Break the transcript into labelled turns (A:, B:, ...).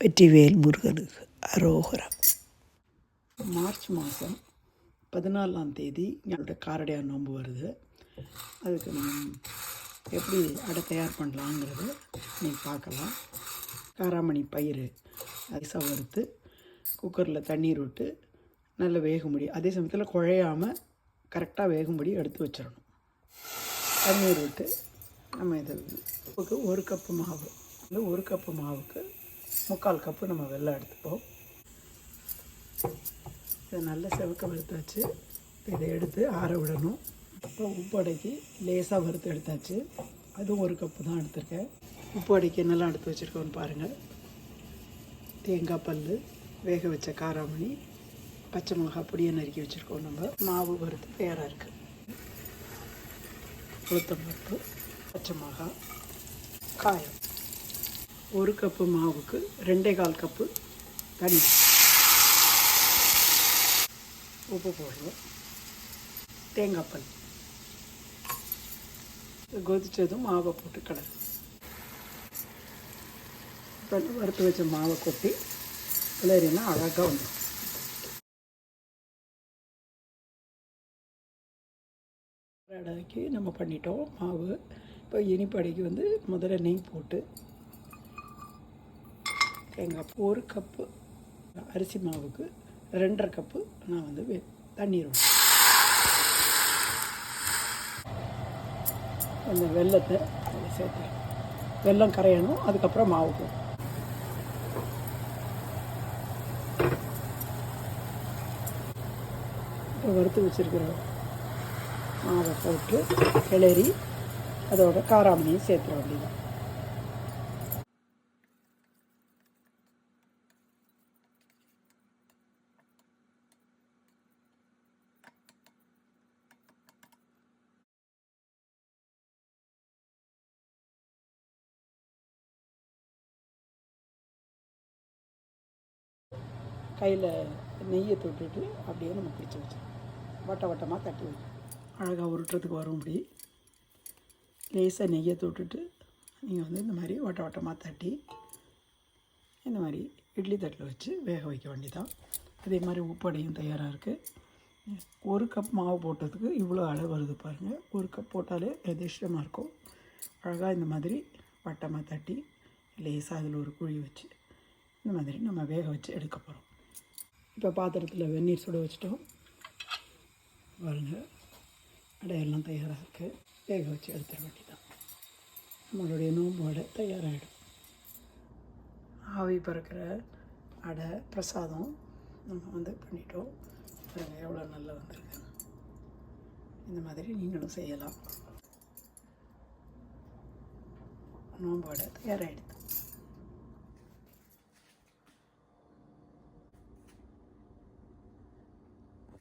A: வெற்றிவேல் முருகனுக்கு அரோகரம்
B: மார்ச் மாதம் பதினாலாம் தேதி எங்களோட காரடையார் நோன்பு வருது. அதுக்கு நம்ம எப்படி அடை தயார் பண்ணலாங்கிறத நீங்கள் பார்க்கலாம். காராமணி பயிர் ஐஸாக வறுத்து குக்கரில் தண்ணீர் விட்டு நல்லா வேகும்படி அதே சமயத்தில் குழையாமல் கரெக்டாக வேகும்படி எடுத்து வச்சிடணும். தண்ணீர் விட்டு நம்ம இதை ஒரு கப்பு மாவு இல்லை ஒரு கப்பு மாவுக்கு முக்கால் கப்பு நம்ம வெள்ளம் எடுத்துப்போம். இதை நல்லா செவக்க வறுத்தாச்சு. இதை எடுத்து ஆற விடணும். அப்புறம் உப்பு அடைக்கி லேசாக வறுத்து எடுத்தாச்சு. அதுவும் ஒரு கப்பு தான் எடுத்திருக்கேன். உப்பு அடைக்கி என்னெல்லாம் எடுத்து வச்சுருக்கோன்னு பாருங்கள் தேங்காய் பல் வேக வச்ச காராமணி பச்சை மிளகாய் பொடியை நறுக்கி வச்சுருக்கோம் நம்ம. மாவு வறுத்து தயாராக இருக்குது உளுத்தம் பருப்பு பச்சை மிளகாய் காயம். ஒரு கப்பு மாவுக்கு ரெண்டே கால் கப்பு தண்ணி. உப்பு போடுறோம். தேங்காய் பல். கொதிச்சதும் மாவை போட்டு கலரு. இப்போ வறுத்து வச்ச மாவை கொட்டி கிளறினா அழகாக வந்துடும். அடைக்கு நம்ம பண்ணிட்டோம் மாவு. இப்போ இனிப்படைக்கு வந்து முதல்ல நெய் போட்டு தேங்காய் ஒரு கப்பு அரிசி மாவுக்கு ரெண்டரை கப்பு நான் வந்து தண்ணீர் அந்த வெல்லத்தை அதில் சேர்த்துறேன் வெல்லம் கரையணும் அதுக்கப்புறம் மாவு போடும் இப்போ வறுத்து வச்சுருக்கிற மாவை போட்டு கிளறி அதோட காராமணியும் சேர்த்துற வேண்டியதான் கையில் நெய்யை தொட்டுட்டு அப்படியே நம்ம பிடிச்சி வச்சோம் வட்ட வட்டமாக தட்டி வைக்கணும். அழகாக உருட்டுறதுக்கு வரும் இப்படி. லேசாக நெய்யை தொட்டுட்டு நீங்கள் வந்து இந்த மாதிரி வட்ட வட்டமாக தட்டி இந்த மாதிரி இட்லி தட்டில் வச்சு வேக வைக்க வேண்டிதான் அதே மாதிரி உப்படையும் தயாராக இருக்குது ஒரு கப் மாவு போட்டதுக்கு இவ்வளோ அளவு வருது பாருங்கள் ஒரு கப் போட்டாலே எதிர்ஷ்டமாக இருக்கும். அழகாக இந்த மாதிரி வட்டமாக தட்டி லேசாக அதில் ஒரு குழி வச்சு இந்த மாதிரி நம்ம வேக வச்சு எடுக்க போகிறோம் இப்போ பாத்திரத்தில் வெந்நீர் சுட வச்சிட்டோம். பாருங்க அடையெல்லாம் தயாராக இருக்குது வேக வச்சு எடுத்துட வேண்டியதான் நம்மளுடைய நோம்பு அடை தயாராகிடும் ஆவி பறக்கிற அடை பிரசாதம் நம்ம வந்து பண்ணிட்டோம். பாருங்க எவ்வளோ நல்லா வந்திருக்கு. இந்த மாதிரி நீங்களும் செய்யலாம். நோம்பு அடை தயாராகிடுது